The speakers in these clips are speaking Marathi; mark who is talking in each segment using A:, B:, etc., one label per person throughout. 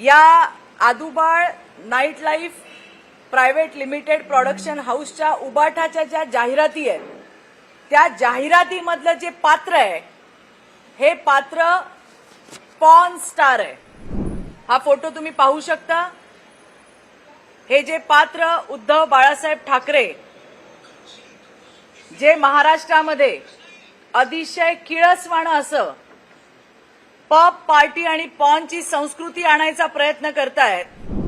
A: या Adubal night life private limited production हाऊसच्या उबाठाच्या ज्या जाहिराती आहेत त्या जाहिरातीमधलं जे पात्र आहे हे पात्र पॉन स्टार आहे. हा फोटो तुम्ही पाहू शकता. हे जे पात्र उद्धव बाळासाहेब ठाकरे जे महाराष्ट्रामध्ये अतिशय किळसवाणं असं पॉप पार्टी आणि पॉनची संस्कृती आणायचा प्रयत्न करतायत.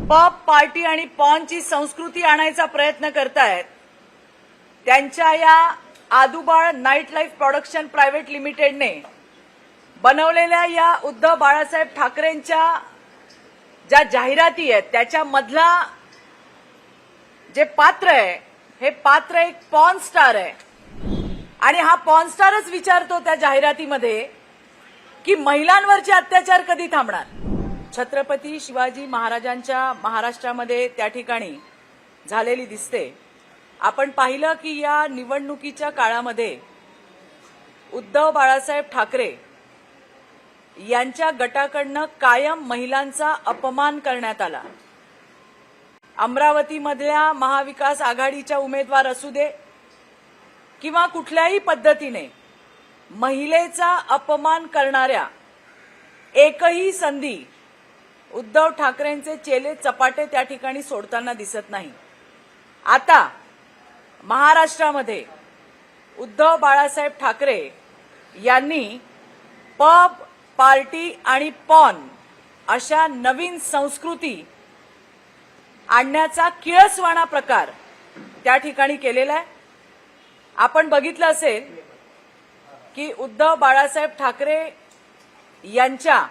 A: पॉप पार्टी आणि पॉनची संस्कृती आणायचा प्रयत्न करतायत. त्यांच्या या Adubal night life production private लिमिटेडने बनवलेल्या या उद्धव बाळासाहेब ठाकरेंच्या ज्या जाहिराती आहेत त्याच्यामधला जे पात्र आहे हे पात्र एक पॉन स्टार आहे. आणि हा पॉन स्टारच विचारतो त्या जाहिरातीमध्ये की महिलांवरचे अत्याचार कधी थांबणार? छत्रपती शिवाजी महाराजांच्या महाराष्ट्रामध्ये त्या ठिकाणी झालेली दिसते. आपण पाहिलं की या निवडणुकीच्या काळामध्ये उद्धव बाळासाहेब ठाकरे यांच्या गटाकडनं कायम महिलांचा अपमान करण्यात आला. अमरावतीमधल्या महाविकास आघाडीच्या उमेदवार असू दे किंवा कुठल्याही पद्धतीने महिलेचा अपमान करणाऱ्या एकही संधी उद्धव ठाकरेंचे चेले चपाटे त्या ठिकाणी सोडताना दिसत नाही. आता महाराष्ट्रामध्ये उद्धव बाळासाहेब ठाकरे यांनी पब पार्टी आणि पॉन अशा नवीन संस्कृती आणण्याचा किळसवाणा प्रकार त्या ठिकाणी केलेला आहे. आपण बघितलं असेल की उद्धव बाळासाहेब ठाकरे यांच्या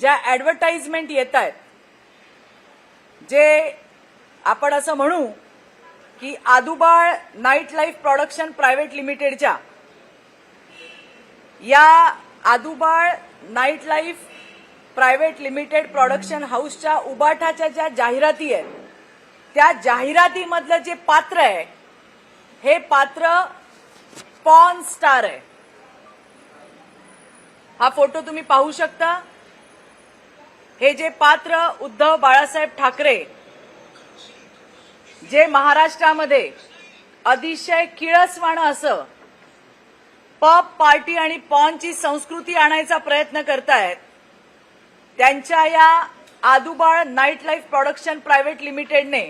A: ज्या ऍडव्हर्टाइजमेंट येत आहेत जे आपण असं म्हणू की Adubal night life production private लिमिटेडच्या या Adubal night life private limited production हाऊसच्या उबाठाच्या ज्या जाहिराती आहेत त्या जाहिरातीमधलं जे पात्र आहे हे पात्र पॉन स्टार आहे. हा फोटो तुम्ही पाहू शकता. हे जे पात्र उद्धव बाळासाहेब ठाकरे जे महाराष्ट्रामध्ये अतिशय किळसवाणं असं पब पार्टी आणि पॉनची संस्कृती आणायचा प्रयत्न करतायत त्यांच्या या Adubal night life production private लिमिटेडने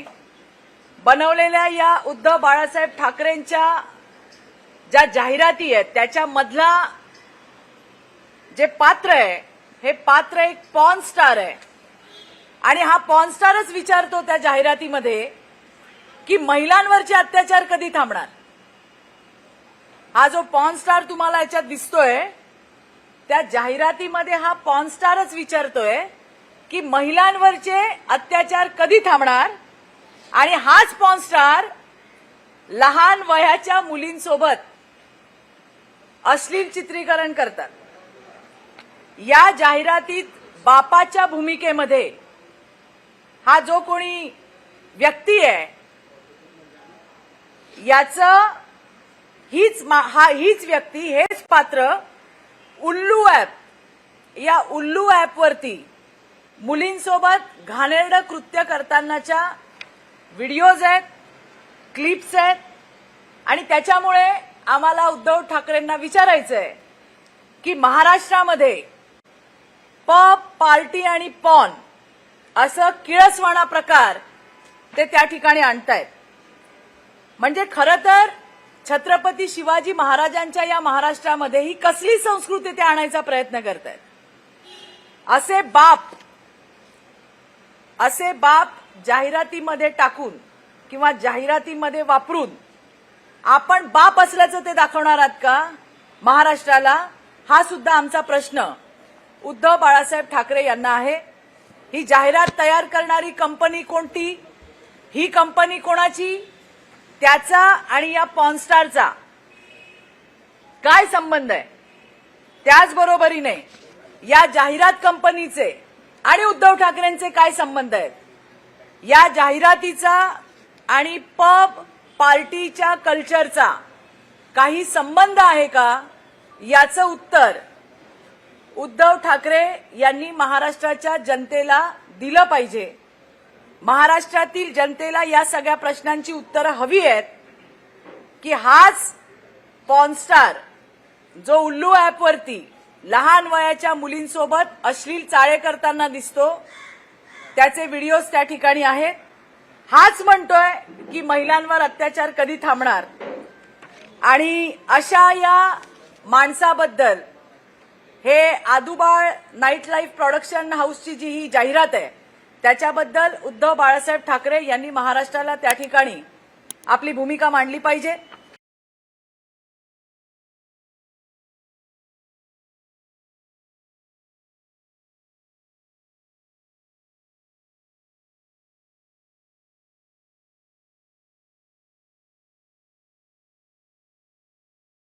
A: बनवलेल्या या उद्धव बाळासाहेब ठाकरेंच्या ज्या जाहिराती आहेत त्याच्यामधला जे पात्र आहे हे पात्र एक पॉन स्टार आहे. आणि हा पॉन स्टारच विचारतो त्या जाहिरातीमध्ये की महिलांवरचे अत्याचार कधी थांबणार? हा जो पॉन स्टार तुम्हाला याच्यात दिसतोय त्या जाहिरातीमध्ये हा पॉन स्टारच विचारतोय की महिलांवरचे अत्याचार कधी थांबणार? आणि हाच पॉन स्टार लहान वयाच्या मुलींसोबत अश्लील चित्रीकरण करतात. या जाहिरातीत बापाच्या भूमिकेमध्ये हा जो कोणी व्यक्ती आहे याचं हीच हा हीच व्यक्ती हेच पात्र उल्लू ॲप या उल्लू ॲपवरती मुलींसोबत घाणेरडं कृत्य करतानाच्या व्हिडिओज आहेत क्लिप्स आहेत आणि त्याच्यामुळे आम्हाला उद्धव ठाकरेंना विचारायचं आहे की महाराष्ट्रामध्ये पब पार्टी आणि पॉन असं किळसवाणा प्रकार ते त्या ठिकाणी आणतायत. म्हणजे खरं तर छत्रपती शिवाजी महाराजांच्या या महाराष्ट्रामध्ये ही कसली संस्कृती ते आणायचा प्रयत्न करतायत? असे बाप असे बाप जाहिरातीमध्ये टाकून किंवा जाहिरातीमध्ये वापरून आपण बाप असल्याचं ते दाखवणार आहात का? महाराष्ट्राला हा सुद्धा आमचा प्रश्न. उद्धव बाळासाहेब ठाकरे यांना आहे. ही जाहिरात तयार करणारी कंपनी कोणती? ही कंपनी कोणाची? त्याचा आणि या पॉनस्टारचा काय संबंध आहे? त्याचबरोबरीने या जाहिरात कंपनीचे आणि उद्धव ठाकरेंचे काय संबंध आहेत? या जाहिरातीचा आणि पब पार्टीच्या कल्चरचा काही संबंध आहे का? याचं उत्तर उद्धव ठाकरे यांनी महाराष्ट्राच्या जनतेला दिलं पाहिजे. महाराष्ट्रातील जनतेला या सगळ्या प्रश्नांची उत्तरं हवी आहेत की हाच पॉनस्टार जो उल्लू ॲपवरती लहान वयाच्या मुलींसोबत अश्लील चाळे करताना दिसतो. त्याचे व्हिडिओज त्या ठिकाणी आहेत. हाच म्हणतोय की महिलांवर अत्याचार कधी थांबणार? आणि अशा या माणसाबद्दल हे आदुबाळ नाईट लाईफ प्रोडक्शन हाऊसची जी ही जाहिरात आहे त्याच्याबद्दल उद्धव बाळासाहेब ठाकरे यांनी महाराष्ट्राला त्या ठिकाणी आपली भूमिका मांडली पाहिजे.